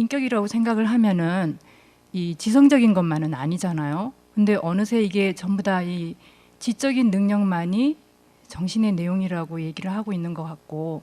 인격이라고 생각을 하면은 이 지성적인 것만은 아니잖아요. 근데 어느새 이게 전부 다 이 지적인 능력만이 정신의 내용이라고 얘기를 하고 있는 것 같고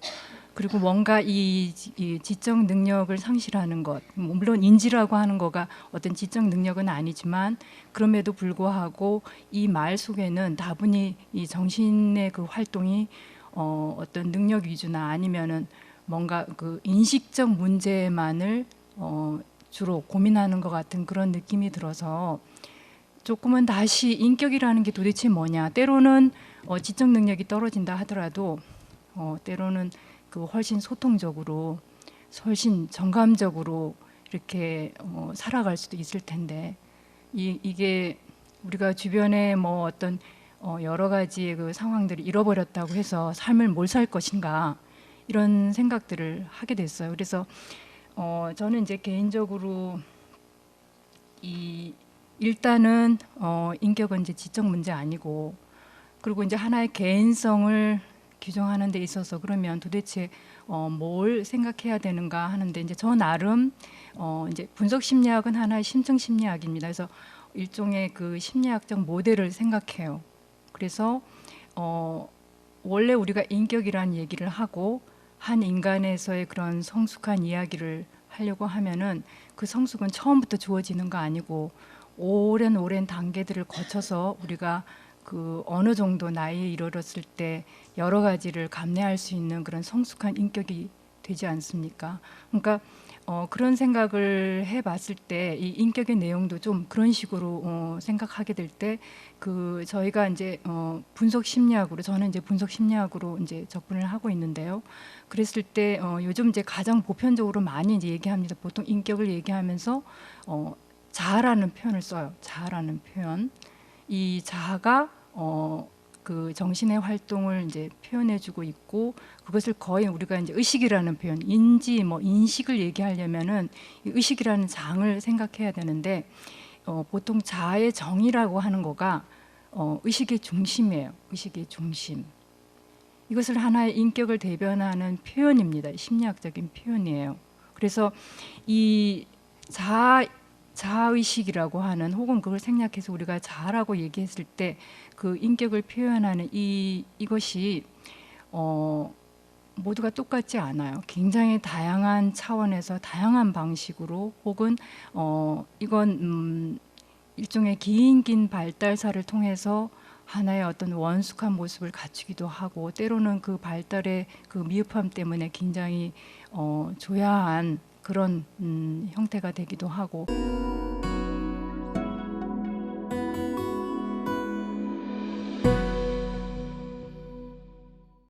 그리고 뭔가 이, 지- 이 지적 능력을 상실하는 것뭐 물론 인지라고 하는 거가 어떤 지적 능력은 아니지만 그럼에도 불구하고 이 말 속에는 다분히 이 정신의 그 활동이 어, 어떤 능력 위주나 아니면은 뭔가 그 인식적 문제만을 어, 주로 고민하는 것 같은 그런 느낌이 들어서 조금은 다시 인격이라는 게 도대체 뭐냐 때로는 어, 지적 능력이 떨어진다 하더라도 어, 때로는 그 훨씬 소통적으로 훨씬 정감적으로 이렇게 어, 살아갈 수도 있을 텐데 이, 이게 우리가 주변에 뭐 어떤 어, 여러 가지의 그 상황들을 잃어버렸다고 해서 삶을 뭘 살 것인가 이런 생각들을 하게 됐어요. 그래서 어, 저는 이제 개인적으로 이 일단은 어, 인격은 이제 지적 문제 아니고 그리고 이제 하나의 개인성을 규정하는 데 있어서 그러면 도대체 어, 뭘 생각해야 되는가 하는데 이제 저 나름 어, 이제 분석 심리학은 하나의 심층 심리학입니다. 그래서 일종의 그 심리학적 모델을 생각해요. 그래서 어, 원래 우리가 인격이라는 얘기를 하고 한 인간에서의 그런 성숙한 이야기를 하려고 하면은 그 성숙은 처음부터 주어지는 거 아니고 오랜 오랜 단계들을 거쳐서 우리가 그 어느 정도 나이에 이르렀을 때 여러 가지를 감내할 수 있는 그런 성숙한 인격이 되지 않습니까? 그러니까 어, 그런 생각을 해봤을 때 이 인격의 내용도 좀 그런 식으로 어, 생각하게 될 때 그 저희가 이제 어, 분석 심리학으로 저는 이제 분석 심리학으로 이제 접근을 하고 있는데요. 그랬을 때 어, 요즘 이제 가장 보편적으로 많이 이제 얘기합니다. 보통 인격을 얘기하면서 어, 자아라는 표현을 써요. 자아라는 표현. 이 자아가 어, 그 정신의 활동을 이제 표현해주고 있고 그것을 거의 우리가 이제 의식이라는 표현, 인지 뭐 인식을 얘기하려면은 이 의식이라는 장을 생각해야 되는데 어, 보통 자아의 정의라고 하는 거가 어, 의식의 중심이에요. 의식의 중심. 이것을 하나의 인격을 대변하는 표현입니다. 심리학적인 표현이에요. 그래서 이 자아 자아의식이라고 하는 혹은 그걸 생략해서 우리가 자아라고 얘기했을 때 그 인격을 표현하는 이 이것이 어 모두가 똑같지 않아요. 굉장히 다양한 차원에서 다양한 방식으로 혹은 어 이건 음 일종의 긴 긴 발달사를 통해서 하나의 어떤 원숙한 모습을 갖추기도 하고 때로는 그 발달의 그 미흡함 때문에 굉장히 어 조야한 그런 음 형태가 되기도 하고